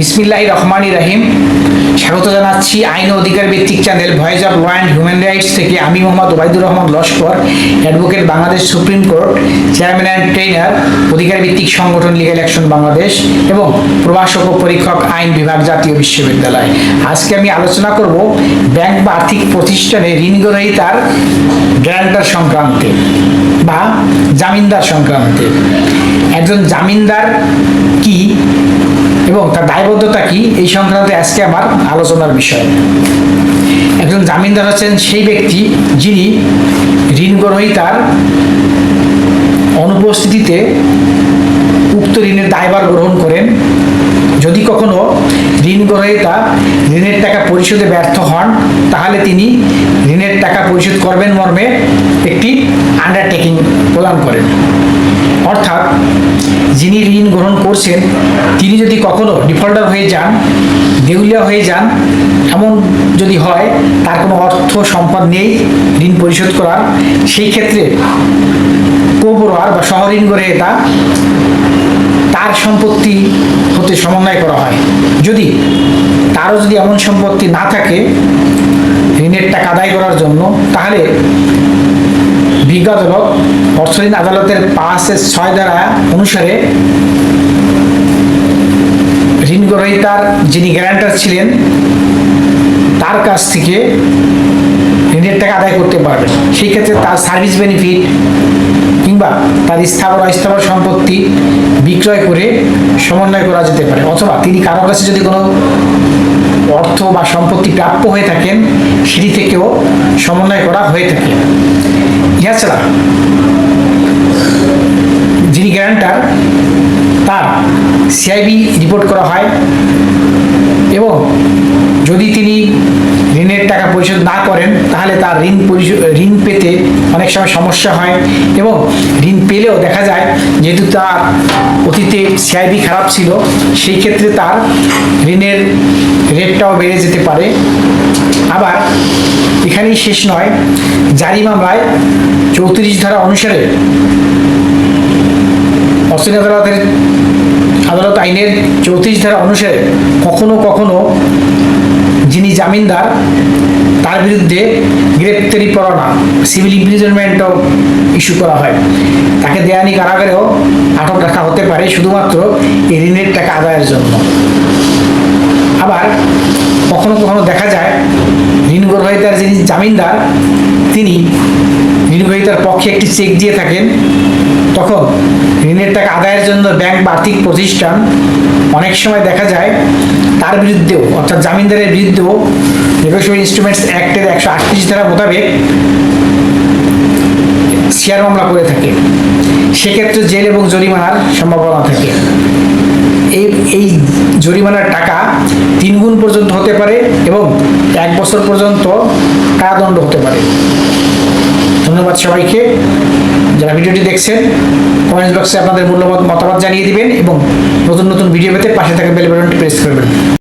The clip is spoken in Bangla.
বিসমিল্লাহ রহমানি রাহিম। স্বাগত জানাচ্ছি আইন অধিকার ভিত্তিক channel voice of law and human rights থেকে। আমি Mohammad Obaidur Rahman Laskar, advocate Bangladesh supreme court, chairman and trainer অধিকার ভিত্তিক সংগঠন লিগাল অ্যাকশন বাংলাদেশ এবং প্রভাষক ও পরীক্ষক আইন বিভাগ জাতীয় বিশ্ববিদ্যালয়। আজকে আমি আলোচনা করব ব্যাংক বা আর্থিক প্রতিষ্ঠানে ঋণ গ্রহীতার গ্যারান্টার সংক্রান্তে বা জামিনদার সংক্রান্তে। একজন জামিনদার কি এবং তার দায়বদ্ধতা কি? এই সংক্রান্তে আজকে আমার আলোচনার বিষয়। একজন জামিনদার হচ্ছেন সেই ব্যক্তি যিনি ঋণ গ্রহীতার অনুপস্থিতিতে উক্ত ঋণের দায়ভার গ্রহণ করেন। যদি কখনো ঋণ গ্রহীতা ঋণের টাকা পরিশোধে ব্যর্থ হন, তাহলে তিনি ঋণের টাকা পরিশোধ করবেন মর্মে একটি আন্ডারটেকিং প্রদান করেন। যিনি ঋণ গ্রহণ করছেন, তিনি যদি কখনো ডিফল্টার হয়ে যান, দেউলিয়া হয়ে যান, এমন যদি হয়, তার কোনো অর্থ সম্পদ নেই ঋণ পরিশোধ করার। সেই ক্ষেত্রে কোবরার বা শহরিন গ্রহীতা তার সম্পত্তি হতে সমন্বয় করা হয়। যদি তারও যদি এমন সম্পত্তি না থাকে ঋণের টাকা আদায় করার জন্য, তাহলে বিজ্ঞ অর্থঋণ আদালতের পাঁচের ছয় ধারা অনুসারে ঋণ গ্রহীতার যিনি গ্যারান্টার ছিলেন, তার কাছ থেকে ঋণের টাকা আদায় করতে পারবেন। সেই ক্ষেত্রে তার সার্ভিস বেনিফিট কিংবা তার স্থাবর অস্থাবর সম্পত্তি বিক্রয় করে সমন্বয় করা যেতে পারে। অথবা তিনি কারও কাছে যদি কোনো অর্থ বা সম্পত্তি প্রাপ্য হয়ে থাকেন, সেটি থেকেও সমন্বয় করা হয়ে থাকে। ইহা ছাড়া গ্যারান্টার তার সিআইবি রিপোর্ট করা হয় এবং যদি তিনি ঋণের টাকা পরিশোধ না করেন, তাহলে তার ঋণ পরিশোধ ঋণ পেতে অনেক সময় সমস্যা হয় এবং ঋণ পেলেও দেখা যায় যেহেতু তার অতীতে সিআইবি খারাপ ছিল, সেই ক্ষেত্রে তার ঋণের রেটটাও বেড়ে যেতে পারে। আবার এখানেই শেষ নয় জারি মামলায় চৌত্রিশ ধারা অনুসারে অস্ট্রেল আদালতের আদালত আইনের চৌত্রিশ ধারা অনুসারে কখনো কখনো যিনি জামিনদার, তার বিরুদ্ধে গ্রেপ্তারি পরোয়ানা সিভিল ইমপ্রিজনমেন্টও ইস্যু করা হয়। তাকে দেয়ানি কারাগারেও আটক রাখা হতে পারে শুধুমাত্র এই ঋণের টাকা আদায়ের জন্য। আবার কখনো কখনো দেখা যায় ঋণ যিনি জামিনদার গ্রহীতার পক্ষে একটি চেক দিয়ে থাকেন। তখন ঋণের টাকা আদায়ের জন্য ব্যাংক বা আর্থিক প্রতিষ্ঠান, অনেক সময় দেখা যায় তার বিরুদ্ধেও, অর্থাৎ জামিনদারের বিরুদ্ধেও নেগোসিয়েবল ইনস্ট্রুমেন্টস অ্যাক্টের একশো আটত্রিশ ধারা মোতাবেক শেয়ার মামলা করে থাকে। সেক্ষেত্রে জেল এবং জরিমানার সম্ভাবনা থাকে। এই এই জরিমানার টাকা তিন গুণ পর্যন্ত হতে পারে এবং এক বছর পর্যন্ত কারাদণ্ড হতে পারে। ধন্যবাদ সবাইকে। যারা ভিডিওটি দেখছেন কমেন্ট বক্সে আপনাদের মূল্যবোধ মতামত জানিয়ে দিবেন এবং নতুন নতুন ভিডিও পেতে পাশে থাকা বেল প্রেস করবেন।